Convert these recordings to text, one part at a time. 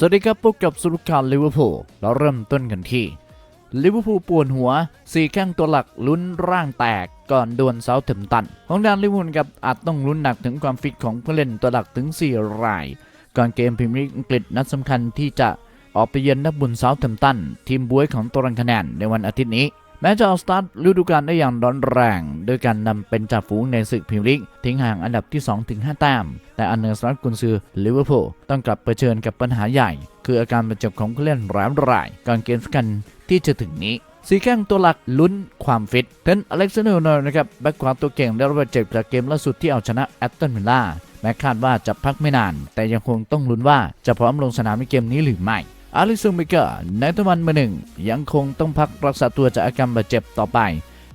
สวัสดีครับพบกับสุรุการลิเวอร์พูลเราเริ่มต้นกันที่ลิเวอร์พูลปวดหัวสี่แข้งตัวหลักลุ้นร่างแตกก่อนดวลเซาถึมตัน ของดานลิเวอร์พูลกับอาจต้องลุ้นหนักถึงความฟิตของผู้เล่นตัวหลักถึง 4 ราย ก่อนเกมพรีเมียร์ลีกอังกฤษนัดสำคัญที่จะออกไปเยือนนักบุญเซาถึมตัน ทีมบวยของตารางคะแนนในวันอาทิตย์นี้ แม้จะออกสตาร์ทฤดูกาลได้อย่างร้อนแรง โดยการนำเป็นจ่าฝูงในศึกพรีเมียร์ลีกทิ้งห่างอันดับที่ 2-5 แต้ม แต่อันเนอร์สตัดกุนซือลิเวอร์พูลต้องกลับเผชิญกับปัญหาใหญ่ คืออาการบาดเจ็บของผู้เล่นหลายรายก่อนเกมสำคัญที่จะถึงนี้สีแข้งตัวหลักลุ้นความฟิตเทนอเล็กซานเดอร์โนนะครับแบ็คขวาตัวเก่งได้รับบาดเจ็บจากเกมล่าสุดที่เอาชนะแอตตันวิลล่าแม้คาดว่าจะพักไม่นาน แต่ยังคงต้องลุ้นว่าจะพร้อมลงสนามในเกมนี้หรือไม่ อาริซุมิเกอร์ในตะวันมาหนึ่ง ยังคงต้องพักรักษาตัวจากอาการบาดเจ็บต่อไป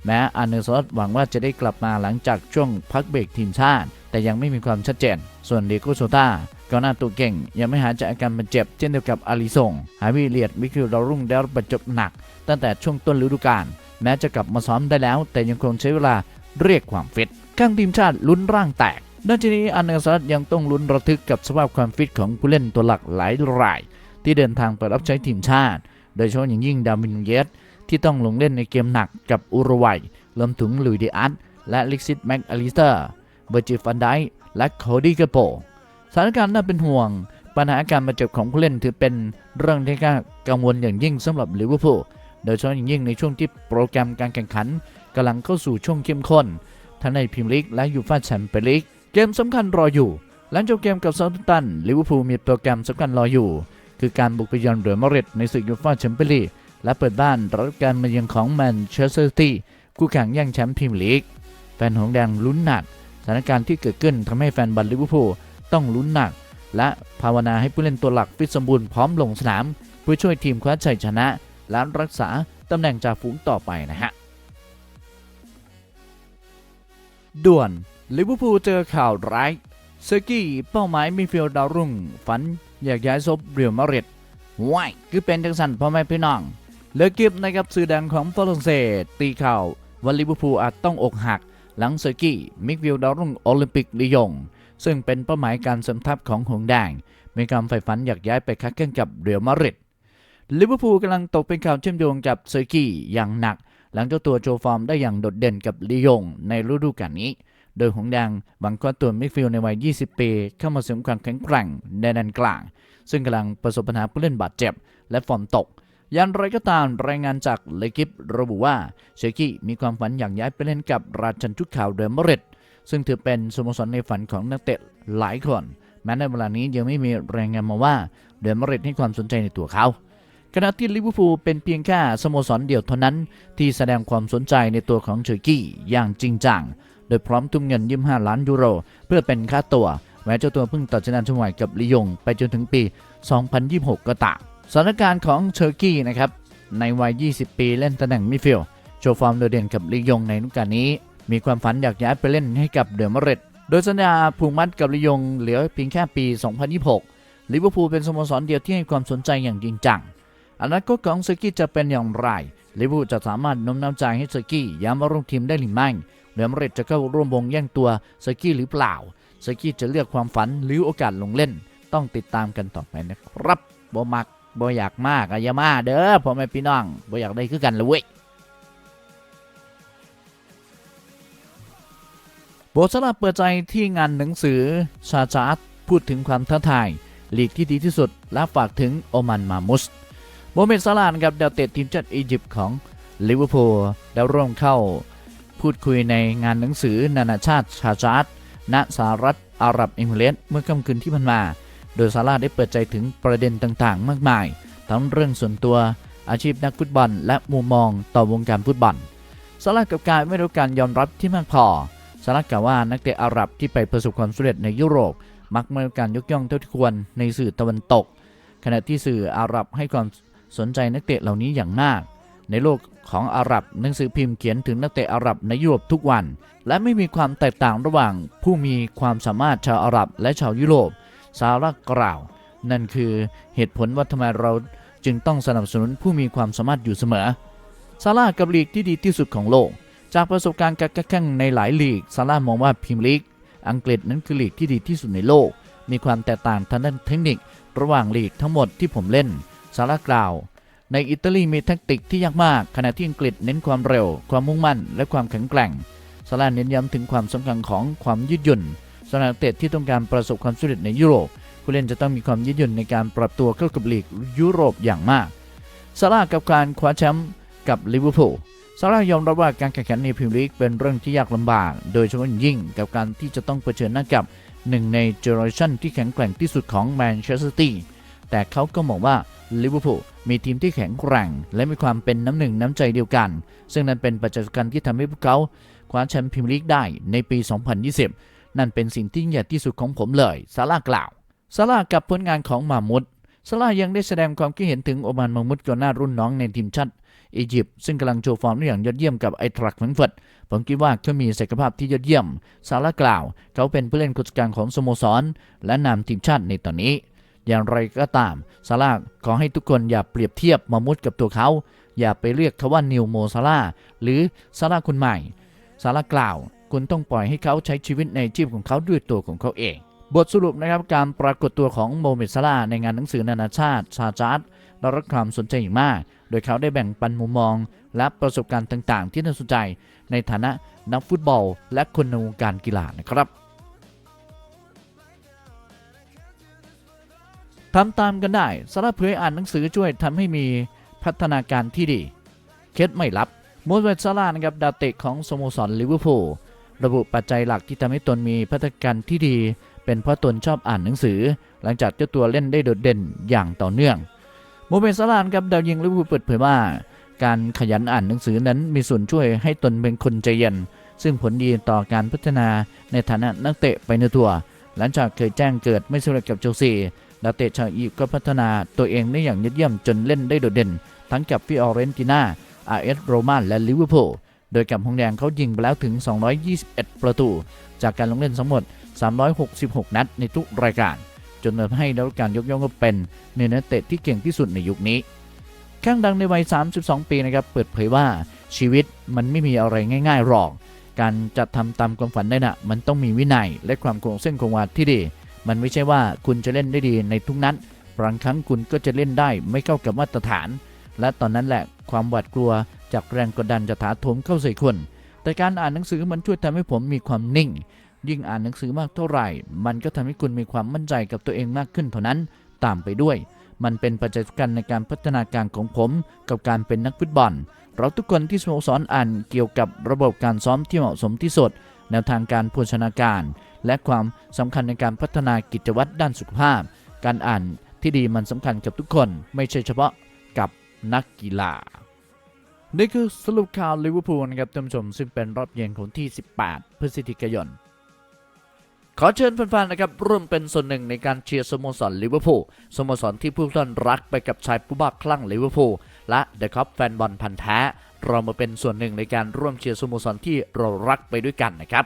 แม้อาร์เนอร์ซอสหวังว่าจะได้กลับมาหลังจากช่วงพักเบรกทีมชาติ แต่ยังไม่มีความชัดเจน ส่วนเดโกโซตาก็หน้าตัวเก่ง ยังไม่หายจากอาการบาดเจ็บเช่นเดียวกับอาริซงหาวิเลียดมิคิลดารุ่งได้รับบาดเจ็บหนัก ตั้งแต่ช่วงต้นฤดูกาลแม้จะกลับมาซ้อมได้แล้ว แต่ยังคงใช้เวลาเรียกความฟิตข้างทีมชาติลุ้นร่างแตกนอกจากนี้อาร์เนอร์ซอสยังต้องลุ้นระทึกกับสภาพความฟิตของผู้เล่นตัวหลักหลายราย ที่เดินทางไปรับใช้ทีมชาติ โดยเฉพาะอย่างยิ่งดาวินเยสที่ต้องลงเล่นในเกมหนักกับอุรุกวัยรวมถึงลุยดิอัสและลิกซิตแม็กอลิสเตอร์เบอร์จิฟันไดและโคดี้กระโปสถานการณ์น่าเป็นห่วง ปัญหาการบาดเจ็บของผู้เล่นถือเป็นเรื่องที่กังวลอย่างยิ่งสำหรับลิเวอร์พูลโดยเฉพาะอย่างยิ่งในช่วงที่โปรแกรมการแข่งขันกำลังเข้าสู่ช่วงเข้มข้น ทั้งในพรีเมียร์ลีกและยูฟ่าแชมเปี้ยนลีกเกมสำคัญรออยู่ หลังจบเกมกับเซาท์แฮมป์ตันลิเวอร์พูลมีโปรแกรมสำคัญรออยู่ คือการบุกไปเยือนเรอัลมริดในศึกยูฟ่าแชมเปี้ยนลีกและเปิดบ้านรับการมาเยือนของแมนเชสเตอร์ซิตี้คู่แข่งแย่งแชมป์พรีเมียร์ลีกแฟนหงแดงลุ้นหนักสถานการณ์ที่เกิดขึ้นทำให้แฟนบอลลิเวอร์พูลต้องลุ้นหนัก และภาวนาให้ผู้เล่นตัวหลักฟิตสมบูรณ์พร้อมลงสนาม เพื่อช่วยทีมคว้าชัยชนะ และรักษาตำแหน่งจ่าฝูงต่อไปนะฮะด่วนลิเวอร์พูลเจอข่าวร้ายเซอร์กี้เป้าหมายมีฟิลดาวรุ่งฝัน อยากย้ายซบเรียลมาดริดว้ายคือเป็นจังสันพ่อแม่พี่น้องเลอกิฟนะครับสื่อดังของฝรั่งเศสตีข่าวว่าลิเวอร์พูลอาจต้องอกหัก หลังเซอร์กี้มิกวิลดาวรุ่งโอลิมปิกลียง ซึ่งเป็นเป้าหมายการเสริมทัพของหงส์แดง มีความใฝ่ฝันอยากย้ายไปค้าแข่งกับเรอัลมาดริดลิเวอร์พูลกำลังตกเป็นข่าวเชื่อมโยงกับเซอร์กี้อย่างหนัก หลังเจ้าตัวโชว์ฟอร์มได้อย่างโดดเด่นกับลียงในฤดูกาลนี้ โดยหงส์แดงหวังคว้าตัวมิดฟิลด์ในวัย 20 ปี เข้ามาเสริมความแข็งแกร่งในแดนกลาง ซึ่งกำลังประสบปัญหาผู้เล่นบาดเจ็บ และฟอร์มตกย่างไรก็ตามรายงานจากเลกิฟระบุว่าเชกี้มีความฝันอยากย้ายไปเล่นกับราชันชุดขาวเรอัลมาริดซึ่งถือเป็นสโมสรในฝันของนักเตะหลายคน แม้ในเวลานี้ยังไม่มีรายงานมาว่าเรอัลมาริดให้ความสนใจในตัวเขาขณะที่ลิเวอร์พูลเป็นเพียงแค่สโมสรเดียวเท่านั้น ที่แสดงความสนใจในตัวของเชอร์กี้อย่างจริงจัง โดยพร้อมทุ่มเงิน25ล้านยูโร เพื่อเป็นค่าตัว แม้เจ้าตัวเพิ่งตัดสัญญาช่วยกับลียง ไปจนถึงปี 2026 ก็ตามสถานการณ์ของเชอร์กี้นะครับในวัย 20 ปีเล่นตำแหน่งมิดฟิลด์โชว์ฟอร์มโดดเด่นกับลียงในฤดูกาลนี้ มีความฝันอยากย้ายไปเล่นให้กับเดอะมาริดโดยสัญญาผูกมัดกับลียงเหลือเพียงแค่ปี 2026 ลิเวอร์พูลเป็นสโมสรเดียวที่ให้ความสนใจอย่างจริงจังอนาคตของเซอร์กี้จะเป็นอย่างไรลิเวอร์พูลจะสามารถโน้มน้าวใจให้เซอร์กี้ย้ายมาร่วมทีมได้หรือไม่ เรอัลมาดริดจะเข้าร่วมวงแย่งตัวเซอร์กี้หรือเปล่าเซอร์กี้จะเลือกความฝันหรือโอกาสลงเล่น ต้องติดตามกันต่อไปนะครับบ่มักบ่อยากมากอะยามาเด้อพ่อแม่พี่น้องบ่อยากได้คือกันเลยเว้ยโบสลาเปิดใจที่งานหนังสือชาชาร์ตพูดถึงความท้าทายลีกที่ดีที่สุด และฝากถึงโอมันมามุสโมเมดซาลานกับดาวเตะทีมชาติอียิปต์ของลิเวอร์พูลได้ร่วมเข้า พูดคุยในงานหนังสือนานาชาติชาจาร์ณสหรัฐอาหรับเอมิเรตเมื่อค่ำคืนที่ผ่านมา โดยซาลาได้เปิดใจถึงประเด็นต่างๆ มากมาย ทั้งเรื่องส่วนตัวอาชีพนักฟุตบอล และมุมมองต่อวงการฟุตบอลซาลากับการไม่รู้การยอมรับที่มากพอซาลากล่าวว่านักเตะอาหรับที่ไปประสบความสำเร็จในยุโรป มักไม่ได้การยกย่องเท่าที่ควรในสื่อตะวันตก ขณะที่สื่ออาหรับให้ความสนใจนักเตะเหล่านี้อย่างมาก ในโลกของอาหรับหนังสือพิมพ์เขียนถึงนักเตะอาหรับในยุโรปทุกวัน และไม่มีความแตกต่างระหว่างผู้มีความสามารถชาวอาหรับและชาวยุโรปซาร่ากล่าว นั่นคือเหตุผลว่าทำไมเราจึงต้องสนับสนุนผู้มีความสามารถอยู่เสมอซาร่ากับลีกที่ดีที่สุดของโลก จากประสบการณ์การแข่งในหลายลีกซาร่ามองว่าพรีเมียร์ลีกอังกฤษนั้นคือลีกที่ดีที่สุดในโลก มีความแตกต่างทางด้านเทคนิค ระหว่างลีกทั้งหมดที่ผมเล่นซาร่ากล่าว ในอิตาลีมีแทคติกที่ยากมาก ขณะที่อังกฤษเน้นความเร็ว ความมุ่งมั่น และความแข็งแกร่งซาร่าเน้นย้ำถึงความสำคัญของความยืดหยุ่นสำหรับเตะที่ต้องการประสบความสำเร็จในยุโรปผู้เล่นจะต้องมีความยืดหยุ่นในการปรับตัวเข้ากับลีกยุโรปอย่างมากซาร่ากับการคว้าแชมป์กับลิเวอร์พูลซาร่ายอมรับว่าการแข่งขันในพรีเมียร์ลีกเป็นเรื่องที่ยากลำบาก โดยเฉพาะอย่างยิ่งกับการที่จะต้องเผชิญหน้ากับหนึ่งในเจเนอเรชันที่แข็งแกร่งที่สุดของแมนเชสเตอร์ซิตี้แต่เขาก็มองว่าลิเวอร์พูล มีทีมที่แข็งแกร่ง และมีความเป็นน้ำหนึ่งน้ำใจเดียวกัน ซึ่งนั่นเป็นปัจจัยสำคัญที่ทำให้พวกเขาคว้าแชมป์พรีเมียร์ลีกได้ในปี 2020 นั่นเป็นสิ่งที่ใหญ่ที่สุดของผมเลยซาร่ากล่าวซาร่ากับผลงานของมามุดซาร่ายังได้แสดงความคิดเห็นถึงโอมานมามุดก่อนหน้ารุ่นน้องในทีมชาติอียิปต์ซึ่งกำลังโชว์ฟอร์มได้อย่างยอดเยี่ยมกับไอทรักแฟรงเฟิร์ตผมคิดว่าเขามีศักยภาพที่ยอดเยี่ยมซาร่ากล่าว เขาเป็นผู้เล่นคนกลางของสโมสร และนำทีมชาติในตอนนี้ อย่างไรก็ตาม ซาร่าขอให้ทุกคนอย่าเปรียบเทียบมามุดกับตัวเขา อย่าไปเรียกเขาว่านิวโมซาร่าหรือซาร่าคนใหม่ ซาร่ากล่าว คุณต้องปล่อยให้เขาใช้ชีวิตในชีพของเขาด้วยตัวของเขาเอง บทสรุปนะครับการปรากฏตัวของโมเมดซาร่าในงานหนังสือนานาชาติชาจาร์ดได้รับความสนใจอย่างมาก โดยเขาได้แบ่งปันมุมมอง และประสบการณ์ต่างๆ ที่น่าสนใจ ในฐานะนักฟุตบอล และคนในวงการกีฬานะครับ ทำตามกันได้สาระเผยอ่านหนังสือช่วยทำให้มีพัฒนาการที่ดี เคล็ดไม่ลับโมเวตซารานะครับดาวเตะของสโมสรลิเวอร์พูลระบุปัจจัยหลักที่ทำให้ตนมีพัฒนาการที่ดี เป็นเพราะตนชอบอ่านหนังสือ หลังจากเจ้าตัวเล่นได้โดดเด่นอย่างต่อเนื่องโมเมนซาลานครับดาวยิงลิเวอร์พูลเปิดเผยว่า การขยันอ่านหนังสือนั้นมีส่วนช่วยให้ตนเป็นคนใจเย็น ซึ่งผลดีต่อการพัฒนาในฐานะนักเตะไปในตัว หลังจากเคยแจ้งเกิดไม่สำเร็จกับเชลซี นักเตะชาวอียิปต์ก็พัฒนาตัวเองได้อย่างยอดเยี่ยมจนเล่นได้โดดเด่น ทั้งกับฟิออเรนติน่าอาร์เอสโรมาและลิเวอร์พูลโดยกับฮองแดงเขายิงไปแล้วถึง 221 ประตู จากการลงเล่นทั้งหมด 366 นัดในทุกรายการ จนทำให้ได้รับการยกย่องว่าเป็นหนึ่งในนักเตะที่เก่งที่สุดในยุคนี้ข้างดังในวัย 32 ปีนะครับเปิดเผยว่าชีวิตมันไม่มีอะไรง่ายๆหรอก การจะทำตามความฝันได้นะ่ะมันต้องมีวินัยและความคงเส้นคงวาที่ดี มันไม่ใช่ว่าคุณจะเล่นได้ดีในทุกนัดบางครั้งคุณก็จะเล่นได้ไม่เข้ากับมาตรฐาน และตอนนั้นแหละความหวาดกลัวจากแรงกดดันจะถาโถมเข้าใส่คุณแต่การอ่านหนังสือมันช่วยทำให้ผมมีความนิ่ง ยิ่งอ่านหนังสือมากเท่าไหร่ มันก็ทำให้คุณมีความมั่นใจกับตัวเองมากขึ้นเท่านั้น ตามไปด้วย มันเป็นปัจจัยสำคัญในการพัฒนาการของผม กับการเป็นนักฟุตบอล เราทุกคนที่สโมสรอ่านเกี่ยวกับระบบการซ้อมที่เหมาะสมที่สุด แนวทางการโภชนาการ และความสำคัญในการพัฒนากิจวัตรด้านสุขภาพ การอ่านที่ดีมันสำคัญกับทุกคน ไม่ใช่เฉพาะกับนักกีฬา นี่คือสรุปข่าวลิเวอร์พูลนะครับท่านผู้ชม ซึ่งเป็นรอบเย็นของที่ 18 พฤศจิกายนขอเชิญแฟนๆ นะครับร่วมเป็นส่วนหนึ่งในการเชียร์สโมสรลิเวอร์พูลสโมสรที่ผู้ท่านรักไปกับชายผู้บ้าคลั่งลิเวอร์พูลและเดอะคัพแฟนบอลพันธ์แท้ เรามาเป็นส่วนหนึ่งในการร่วมเชียร์สโมสรที่เรารักไปด้วยกันนะครับ